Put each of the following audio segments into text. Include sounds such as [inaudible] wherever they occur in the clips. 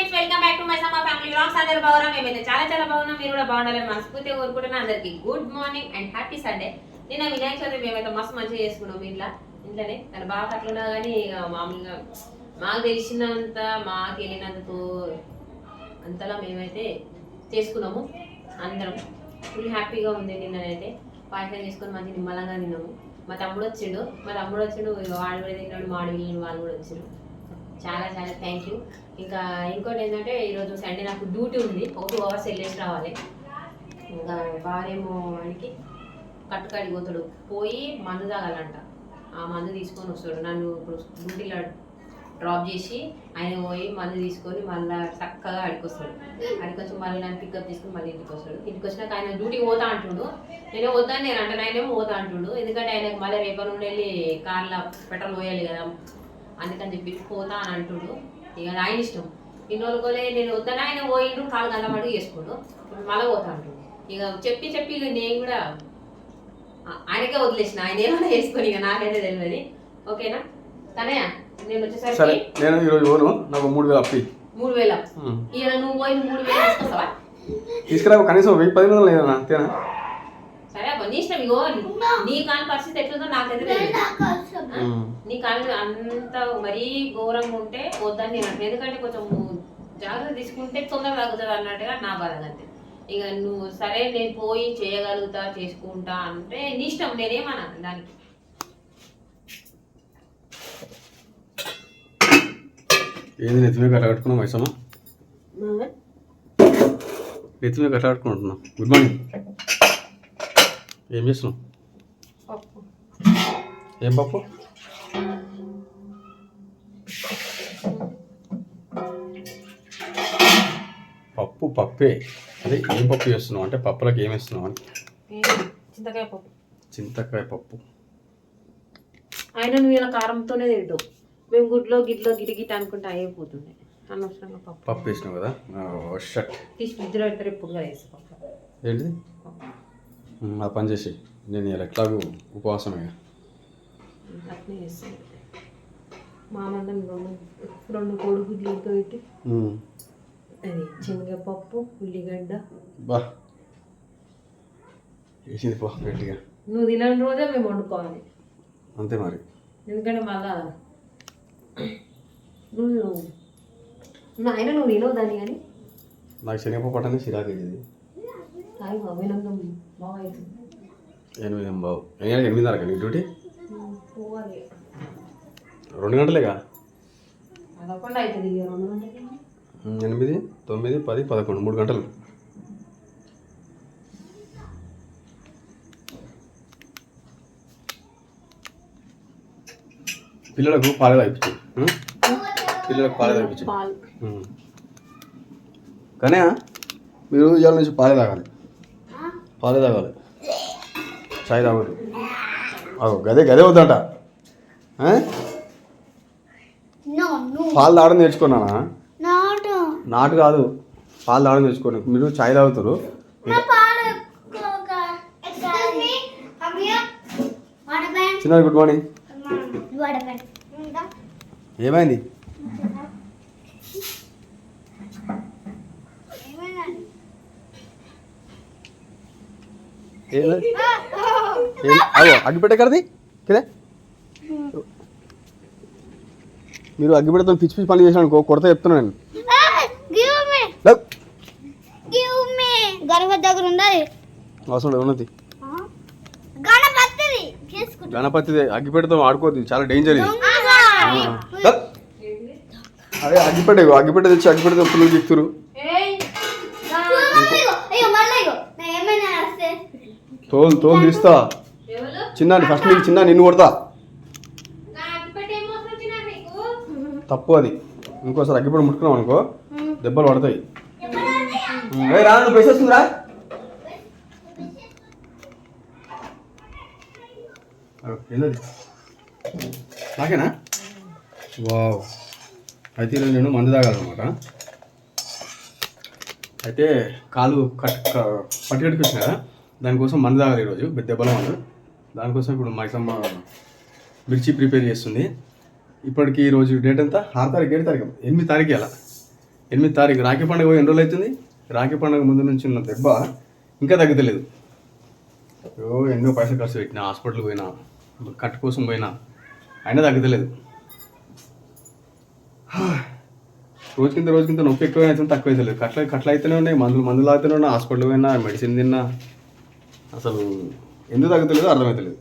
Friends welcome back to my summer family vlogs. అందరూ బాగున్నాం మేమైతే చాలా చాలా బాగున్నాం. మీరు కూడా బాగుండాలని మనస్ఫూర్తిగా కోరుకుంటున్నాను అందరికి good morning and happy Sunday. నిన్న వినాయక చవితి మేమైతే మస్తు మంచిగా చేసుకున్నాం ఇంట్లో. ఇంట్లోనే. తన బాగా అట్లున్నా కానీ ఇక మామూలుగా మాకు తెలిసినంత మాకు వెళ్ళినంత అంతలా మేమైతే చేసుకున్నాము. అందరం ఫుల్ హ్యాపీగా ఉంది నిన్ననైతే. పాయసం చేసుకొని మంచి నిమ్మలంగా తిన్నాము. మా తమ్ముడు వచ్చిండు. మా తమ్ముడు వచ్చిండు. ఇక వాడు కూడా తిన్నాడు మా ఆడవిల్లు వాళ్ళు కూడా వచ్చిండు చాలా చాలా థ్యాంక్ యూ. ఇంకా ఇంకోటి ఏంటంటే ఈరోజు సండే నాకు డ్యూటీ ఉంది. ఒక టూ అవర్స్ వెళ్ళేసి రావాలి. ఇంకా వారేమో వాడికి కట్టుకాడికి పోతాడు. పోయి మందు తాగాలంట. ఆ మందు తీసుకొని వస్తాడు. నన్ను ఇప్పుడు డ్యూటీలో డ్రాప్ చేసి ఆయన పోయి మందు తీసుకొని మళ్ళీ చక్కగా అడికొస్తాడు వస్తాడు అడికి వచ్చి మళ్ళీ నన్ను పికప్ తీసుకొని మళ్ళీ ఇంటికి వస్తాడు. ఇంటికి వచ్చినాక ఆయన డ్యూటీ పోతా అంటుండు. నేను వద్దాను నేను అంటే. ఆయనేమో పోతా అంటుండు. ఎందుకంటే ఆయనకు మళ్ళీ రేపటి నుండి వెళ్ళి కార్లో పెట్రోల్ పోయాలి కదా. అందుకని చెప్పి పోతా అని అంటుడు. ఇక ఆయన ఇష్టం. ఇన్ని నేను వద్దని ఆయన పోయిండు కాలు గల్లమడు చేసుకోడు ఇప్పుడు మళ్ళీ పోతా అంటుండు. ఇక చెప్పి చెప్పి ఇక నేను కూడా ఆయనకే వదిలేసిన. ఆయన ఏమైనా చేసుకొని ఇక నాకైతే తెలియదు. ఓకేనా? తనయా నేను సరే వచ్చేసరికి నేను ఈరోజు పోను. నాకు మూడు వేలు అప్పి మూడు వేల ఇక నువ్వు పోయి మూడు వేలు తీసుకొస్తావా? తీసుకురా కనీసం వెయ్యి పది వందలు లేదా అబ్బా నీ ఇష్టం ఇగో నీ కాని పరిస్థితి ఎట్లుందో నాకైతే తెలియదు? నీ కాళ్ళు అంత మరీ ఘోరంగా ఉంటే వద్దని నేను. ఎందుకంటే కొంచెం జాగ్రత్త తీసుకుంటే తొందరగా తగ్గుతుంది అన్నట్టుగా నా బాధ అంతే. ఇక నువ్వు సరే నేను పోయి చేయగలుగుతా చేసుకుంటా అంటే నీ ఇష్టం నేనేమన్నా దానికి. ఏంది నెత్తి మీద కట్టుకున్నాం మైసమ్మ? నెత్తి మీద కట్టుకుంటున్నాం గుడ్ మార్నింగ్ ఏం చేస్తున్నావు? ఏం పప్పు? పప్పు పప్పే. అదే ఏం పప్పు చేస్తున్నావు? అంటే పప్పులకు ఏం వేస్తున్నావు అని? చింతకాయ పప్పు. చింతకాయ పప్పు. అయినా నువ్వు ఇలా కారంతోనే తింటావు మేము గుడ్లో గిడ్లో గిటి గిట్ అనుకుంటే అయిపోతుంది అనవసరంగా పప్పు. పప్పు వేసినావు కదా? షట్. తీసి ఫ్రిడ్జ్లో పెడతారు ఎప్పుడుగా వేసి పప్పు ఏంటిది? ఆ పని చేసి నేను ఇలా ఎట్లాగూ ఉపవాసమే. అట్నే చేస్తాను. మా మందం రెండు రెండు కోడిగుడ్లు ఉమ్, అది శనగపప్పు ఉల్లిగడ్డ. బా. వేసింది పో గట్టిగా. నువ్వు తినని రోజే మేము వండుకోవాలి. అంతే మరి. ఎందుకంటే మళ్ళా నువ్వు అయినా నువ్వు తినవు దాన్ని కానీ. నాకు శనగపప్పు పట్టనే చిరాకు ఇది బాగా అవుతుంది ఎనిమిది నీ డ్యూటీ? పోవాలి. రెండు గంటలేగా? ఎనిమిది తొమ్మిది పది పదకొండు. మూడు గంటలు. పిల్లలకు పాలు తాగిపించు? పిల్లలకు పాలు తాగిపించు. కానీ మీరు ఇవాళ నుంచి పాలే తాగాలి. పాలే తాగాలి. చాయ్ తాగదు అవు గదే గదే వద్దంట. పాలు తాగడం నేర్చుకున్నానా. నాటు. కాదు. పాలు తాగడం నేర్చుకోండి మీరు చాయ్ తాగుతారు? చిన్న గుడ్ మార్నింగ్? ఏమైంది ఏమైంది? ఏం- [laughs] అయ్యో అగ్గిపెట్టే కదది కిదే మీరు అగ్గిపెట్టతో పిచ్చి పిచ్చి పని చేసిన అనుకో కొడతా చెప్తున్నాను నేను. దగ్గర ఉండాలి. అవసరం లేదు ఉన్నది. గణపతి అగ్గిపెట్టతో ఆడుకోవద్దు. చాలా డేంజర్ ఇది. అదే అగ్గిపెట్ట అగ్గిపెట్ట తెచ్చి అగ్గిపెట్టతో పుల్లలు చెప్తురు అయ్యో మళ్ళీ అయ్యో నా ఏమైనా వస్తే తోలు తోలు తీస్తా. చిన్న ఫస్ట్ నీకు చిన్న నిన్ను కొడతా. తప్పు అది. ఇంకోసారి అగ్గిపెట్ట ముట్టుకున్నాం అనుకో దెబ్బలు పడతాయి. రా నువ్వు పైసలు వస్తుందిరా. నాకేనా? వావ్. అయితే ఈరోజు నేను మందు తాగాలన్నమాట. అయితే కాలు కట్ క- పట్టి కట్టుకొచ్చిన కదా దానికోసం మందు తాగాలి ఈరోజు దెబ్బల మందు. దానికోసం ఇప్పుడు మైసమ్మ మిర్చి ప్రిపేర్ చేస్తుంది. ఇప్పటికి ఈరోజు డేట్ ఎంత? ఆరు తారీఖు ఏడు తారీఖు. ఎనిమిది తారీఖు అలా ఎనిమిది తారీఖు రాఖీ పండుగ పోయి ఎన్ని రోజులు అవుతుంది రాఖీ పండుగ ముందు నుంచి ఉన్న దెబ్బ ఇంకా తగ్గలేదు ఓ ఎన్నో పైసలు ఖర్చు పెట్టినా హాస్పిటల్ పోయినా కట్టు కోసం పోయినా అయినా తగ్గలేదు రోజు కింద రోజు కింద నొప్పి ఎక్కువ అవుతుంది తక్కువ అవుతలేదు కట్ల కట్ల అయితేనే ఉన్నాయి మందులు మందులు తాగుతూనే ఉన్నా హాస్పిటల్ పోయినా మెడిసిన్ తిన్నా అసలు ఎందుకు తగ్గలేదు అర్థమవుతలేదు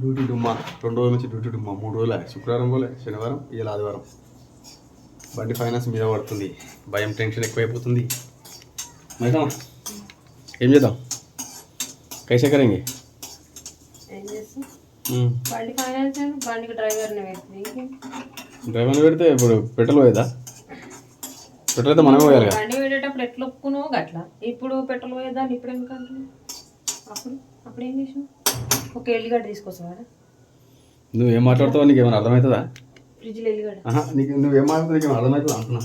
డ్యూటీ డుమ్మా రెండు రోజుల నుంచి డ్యూటీ డుమ్మా మూడు రోజులే శుక్రవారం పోలే శనివారం ఇవాళ ఆదివారం. బండి ఫైనాన్స్ మీద పడుతుంది భయం టెన్షన్ ఎక్కువైపోతుంది. మైదా ఏం చేద్దాం? కైసే కరేంగే డ్రైవర్ని పెడితే ఇప్పుడు పెట్రోల్ పోయేదా? పెట్రోల్ అయితే మనమే పోయాలి బండి పెట్టేటప్పుడు ఎట్లా ఒప్పుకున్నావు? గట్లా. ఇప్పుడు పెట్రోల్ పోయేదాన్ని ఇప్పుడు ఎందుకు అంటున్నావు? అప్పుడు? అప్పుడు ఏం చేసినావు? ఒక ఎల్లిగడ్డ తీసుకొస్తావాడా నువ్వు ఏం మాట్లాడుతావో నీకు ఏమైనా అర్థమవుతుందా? ఫ్రిడ్జ్లో ఎల్లిగడ్డ. ఆహా నీకు నువ్వు ఏం మాట్లాడుతావు నీకు ఏమైనా అర్థమవుతుందా అంటున్నా?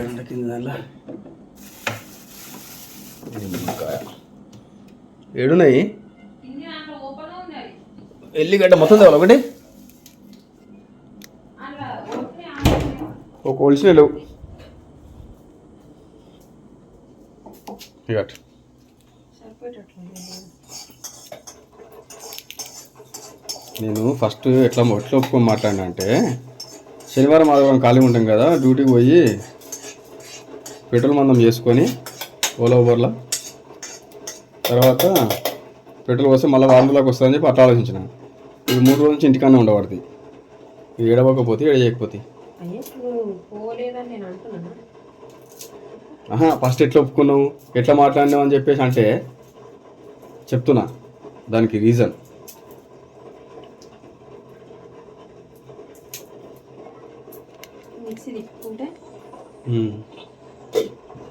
ఎండ కింద దానిలో. నిమ్మకాయ. ఏడున్నాయి? కింది దాంట్లో ఓపెన్ ఉంది అది ఎల్లిగడ్డ మొత్తం తేవాలి ఒకటి. ఒక ఒలిసిన లేవు. నేను ఫస్ట్ ఎట్లా ఎట్లా ఒప్పుకొని మాట్లాడినా అంటే శనివారం ఆదివారం ఖాళీ ఉంటాం కదా డ్యూటీకి పోయి పెట్రోల్ మందం చేసుకొని ఓలా ఊబర్లో. తర్వాత పెట్రోల్ వస్తే మళ్ళీ వారంలోకి వస్తుందని చెప్పి అట్లా ఆలోచించిన. ఇది మూడు రోజుల నుంచి ఇంటికానే ఉండబడుతుంది ఇది ఏడవకపోతే. ఏడ చేయకపోతే అయ్యే నువ్వు పోలేదని నేను అంటున్నాను? ఆహా ఫస్ట్ ఎట్లా ఒప్పుకున్నావు? ఎట్లా మాట్లాడినావు అని చెప్పేసి అంటే చెప్తున్నా. దానికి రీజన్ మిక్సీ తిప్పుకుంటే?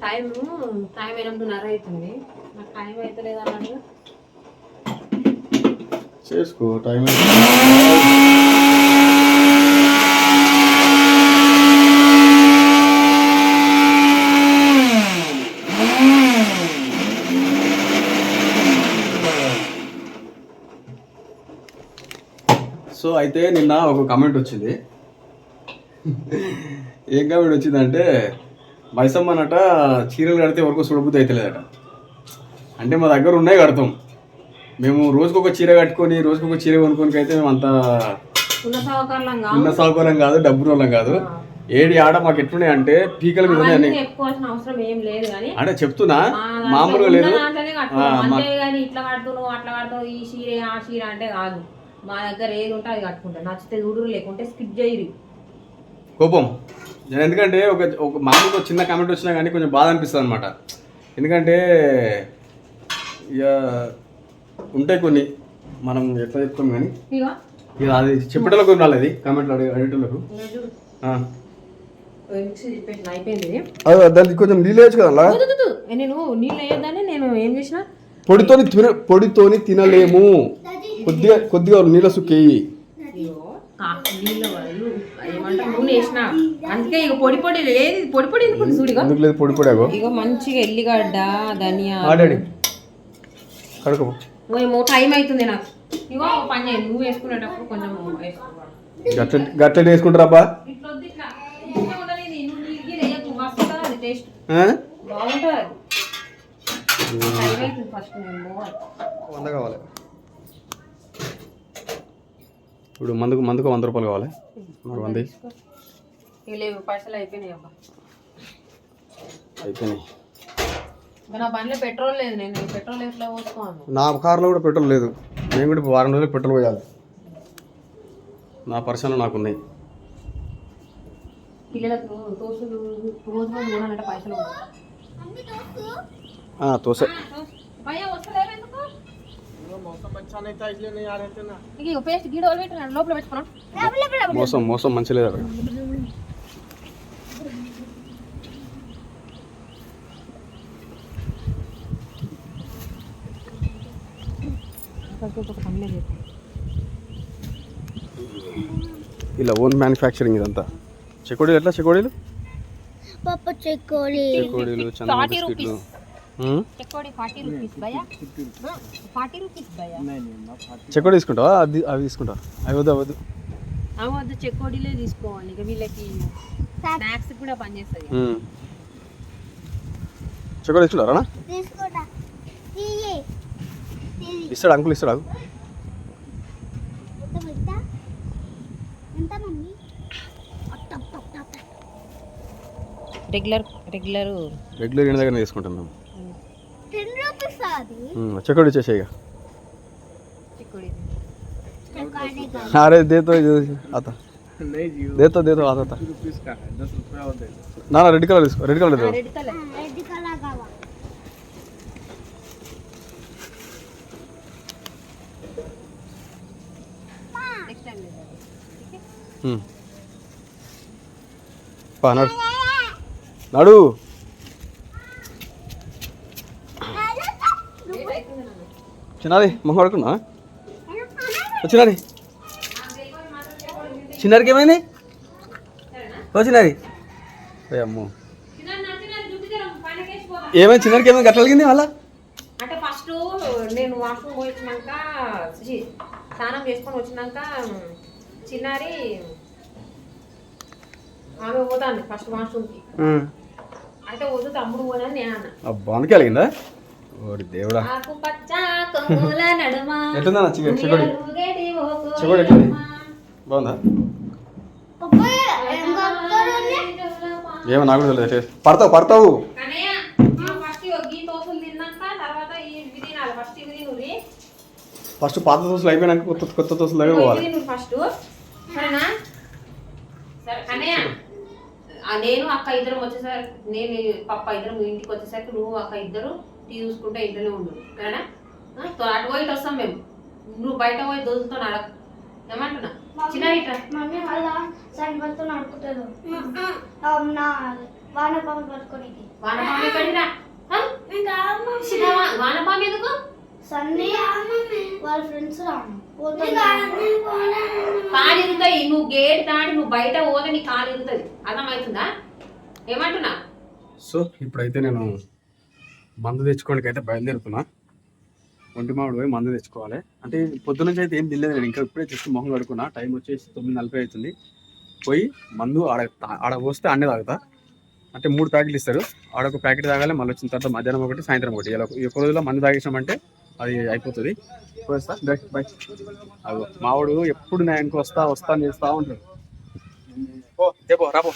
టైం టైం ఎనిమిదిన్నర అవుతుంది. నాకు టైం అవుతలేదు అన్నాడు. చేసుకో టైం సో అయితే నిన్న ఒక కమెంట్ వచ్చింది. ఏం కమెంట్ వచ్చిందంటే మైసమ్మనట చీరలు కడితే ఎవరికో సుడబుద్ధి అవుతలేదట అంటే మా దగ్గర ఉన్నాయి కడతాం. మేము రోజుకొక చీర కట్టుకొని రోజుకొక చీర కొనుక్కొని అయితే మేము అంత ఉన్న సౌకర్యం కాదు. డబ్బు వాళ్ళం కాదు. ఏడి ఆడ మాకు ఎట్లున్నాయి అంటే పీకల మీద అంటే చెప్తున్నా మామూలుగా లేదు. దాంట్లోనే కట్టుకున్నాం. అంతే కానీ ఇట్లా కడుతున్నావు అట్లా కడుతున్నావు ఈ చీర ఆ చీర అంటే కాదు. మా దగ్గర ఏది ఉంటే అది కట్టుకుంటాం. నచ్చితే చూడు లేకుంటే స్కిప్ చేయరు. కోపం. నేను ఎందుకంటే ఒక ఒక మామూలుగా చిన్న కామెంట్ వచ్చినా కానీ కొంచెం బాధ అనిపిస్తుంది అనమాట ఎందుకంటే ఇక ఉంటాయి కొన్ని మనం ఎట్లా చెప్తాం కానీ. ఇక ఇక అది చెప్పేటోళ్ళకు రాలేదు కామెంట్లు అడిగే అడిగేటోళ్ళకు. అయిపోయింది. అదే దానికి కొంచెం నీళ్ళు వేయచ్చు కదా. నేను నీళ్ళు వేయొద్దని నేను ఏం చేసిన? పొడితోని తిన పొడితోని తినలేము. కొద్దిగా కొద్దిగా నీళ్ళ సుక్కేయి అందుకే ఇక పొడి పొడి ఎందుకు లేదు పొడి మంచిగా ఎల్లిగడ్డ ధనియా. ఆడాడి. కడుకో ఏమో టైం అవుతుంది నాకు. ఇగో ఒక పని చేయండి నువ్వు వేసుకునేటప్పుడు కొంచెం వేసుకుంటారా ఇట్లా. వద్దు ఇట్లా ఇట్లా ఉండదు ఇది నువ్వు నీళ్ళకి వేయకు మస్తు అది టేస్ట్ ఆ? బాగుంటుంది అది టైం అవుతుంది ఫస్ట్ నేను పోవాలి వంద కావాలి ఇప్పుడు మందుకు మందుకు వంద రూపాయలు కావాలి. మరి వంద. లేవు పైసలు అయిపోయినాయి అబ్బా. అయిపోయినాయి. నా బండిలో పెట్రోల్ లేదు నేను పెట్రోల్ ఎట్లా పోసుకోను నా కార్లో కూడా పెట్రోల్ లేదు. నేను కూడా వారం రోజులు పెట్రోల్ పోయాలి. నా పర్సనల్ నాకు ఉన్నాయి. పిల్లలకు తోసులు రోజు రోజు మూడంటే పైసలు ఆ, తోసే. ఇక పేస్ట్ గీడ వాళ్ళు పెట్టిన లోపల పెట్టుకున్నాం మోసం మోసం మంచి లేదు ఇలా ఓన్ మ్యానుఫ్యాక్చరింగ్ ఇదంతా. చెకోడీలు ఎట్లా చెకోడీలు? పప్పు చెకోడీలు చందన బిస్కెట్లు. ఉమ్. చెక్కోడి ఫార్టీ రూపీస్ భయ ఫార్టీ రూపీస్ భయ చెక్కడి తీసుకుంటావా? అది అవి తీసుకుంటావా? అవి వద్దు అవి వద్దు. అవద్దు చెక్కోడిలే తీసుకోవాలి. ఇక వీళ్ళకి స్నాక్స్ కూడా పనిచేస్తుంది ఉమ్. చెక్కడి తీసుకుంటారా తీసుకోడా తీయి. తీయి. ఇస్తాడు అంకుల్ ఇస్తాడు రెగ్యులర్ రెగ్యులర్. రెగ్యులర్ ఇంటి దగ్గర తీసుకుంటాం మేము టెన్ రూపీస్ అది ఉమ్, చిక్కుడు చేసేయ అరే దేతో అత దేతో దేతో? అత నా రెడ్ కలర్ తీసుకో రెడ్ కలర్ నడు. చిన్నది మొహం పడుకున్నా వచ్చినది చిన్నారికి ఏమైంది? ఓ అమ్మో. ఏమైంది? చిన్నారికి ఏమైంది? గట్ల కలిగింది మళ్ళా? అంటే ఫస్ట్ నేను వాష్రూమ్ పోయి వచ్చినాక ఛీ, స్నానం చేసుకొని వచ్చినాక చిన్నారి ఆమె పోతాంది ఫస్ట్ వాష్రూమ్కి అయితే వద్దు తమ్ముడు పోనని నేను అన్న. అబ్బా అందుకే ఓడి దేవుడా. ఎట్లుందన్న చికెన్? చెకోడి. చెకోడి ఎట్లుంది. బాగుందా? ఏమో నాకు కూడా తెలియదు పడతావు పడతావు. ఫస్ట్ పాత దోశలు అయిపోయినాక కొత్త కొత్త దోశల దగ్గర పోవాలి. ఫస్ట్. సరేనా? సరే కన్నయ్య ఆ నేను అక్క ఇద్దరం వచ్చేసరికి నేను పప్ప ఇద్దరం ఇంటికి వచ్చేసరికి నువ్వు అక్క ఇద్దరు టీ చూసుకుంటే ఇంట్లోనే ఉండు. తో- అటు పోయి వస్తాం మేము. నువ్వు బయట పోయి దోశతో నడక. ఏమంటున్నా? చిన్న ఇట్రా. మమ్మీ వాళ్ళ సరిపడుతూ నడుపుతారు. నా వానపాము పట్టుకొని వానపాము ఎక్కడిరా వా- వానపాము ఎందుకు? సన్నీ వాళ్ళ ఫ్రెండ్స్ రాను కాలు ఇరుగుతాయి నువ్వు గేట్ దాటి నువ్వు బయట పోతే నీ కాలు ఇరుగుతుంది అర్థమవుతుందా? ఏమంటున్నా? సో ఇప్పుడైతే నేను మందు తెచ్చుకోవడానికి అయితే బయలుదేరుతున్నా. ఒంటి మామిడి పోయి మందు తెచ్చుకోవాలి. అంటే పొద్దున నుంచి అయితే ఏం తినలేదు నేను. ఇంకా ఇప్పుడే జస్ట్ మొహం కడుకున్నా టైం వచ్చేసి తొమ్మిది నలభై అవుతుంది. పోయి మందు ఆడ ఆడ పోస్తే అన్నీ తాగుతా. అంటే మూడు ప్యాకెట్లు ఇస్తారు. ఆడ ఒక ప్యాకెట్ తాగాలి మళ్ళీ వచ్చిన తర్వాత మధ్యాహ్నం ఒకటి సాయంత్రం ఒకటి. ఇలా ఈ ఒక రోజులో మందు తాగేసామంటే అది అయిపోతుంది. పోయిస్తా. బై అదో మావాడు ఎప్పుడు నేను ఇంకో వస్తా వస్తా చేస్తా ఉంటాడు. ఓ రేపో రాపో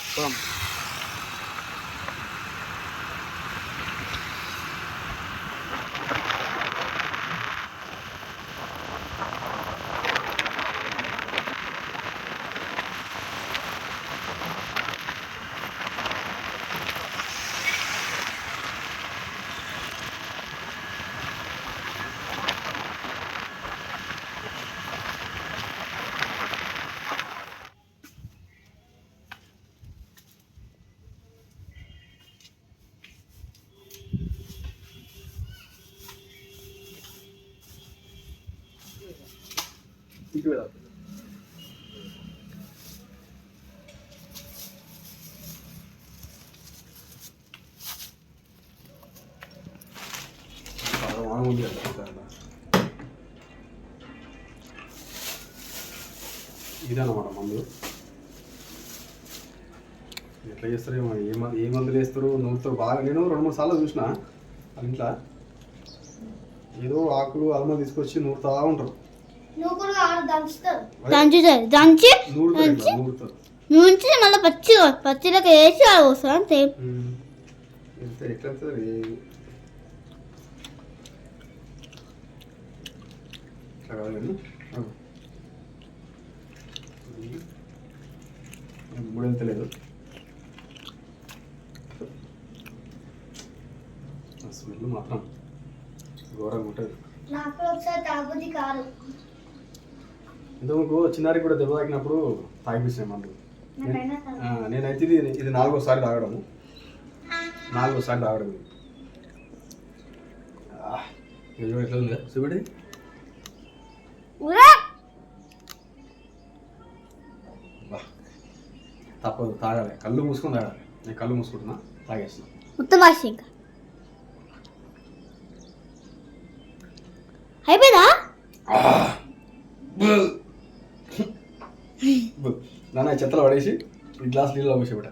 ఇంటికి వెళ్దాం ఇదన్నమాట మందు. ఎట్లా చేస్తారు ఏ మందు ఏ మందులు వేస్తారు నూరుతో బాగా నేను రెండు మూడు సార్లు చూసిన. ఇంట్లో ఏదో ఆకులు అల్మ తీసుకొచ్చి నూరుతా ఉంటారు. దంచుతారు దంచి నూరుతారు నుంచి మళ్ళీ పచ్చి పచ్చిలోకి వేసి అది వస్తుంది అంతే స్మెల్ మాత్రం ఘోరంగా ఉంటుంది. నాకు ఒకసారి తాగుది కాదు ఇంతకు చిన్నారికి కూడా దెబ్బ తాకినప్పుడు తాగిపిస్తాయి మందు నేనైతే ఇది ఇది నాలుగోసారి తాగడము నాలుగోసారి తాగడం ఇది. ఎట్లా ఉంది? తప్పదు తాగాలి. కళ్ళు మూసుకొని తాగాలి. నేను కళ్ళు మూసుకుంటున్నా తాగేస్తున్నా. ఉత్తమ అయిపోయిందా? నాన్న చెత్తలో పడేసి ఈ గ్లాస్ నీళ్ళు పోసి పెట్ట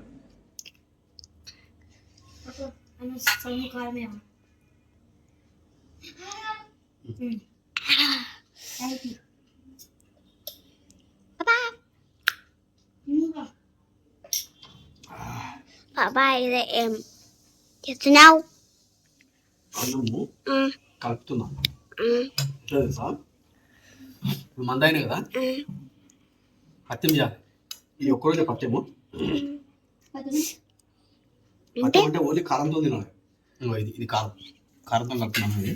అన్న సొమ్ము కారమేమో థ్యాంక్ యూ పాపా ఇదే ఏం చేస్తున్నావు అన్నము కలుపుతున్నాం. తెలుసా? ఇప్పుడు మందైన కదా? పత్యం చేయాలి ఇది ఒక్కరోజే పత్యము పత్యం అంటే ఓన్లీ కారంతో తినాలి ఇది ఇది కారం కారంతో కలుపుతున్నాం ఇది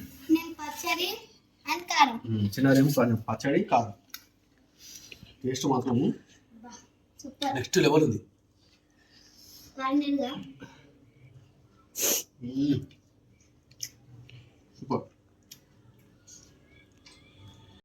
నేను పచ్చడి కారం టేస్ట్ మాత్రము నెక్స్ట్ లెవెల్ ఉంది.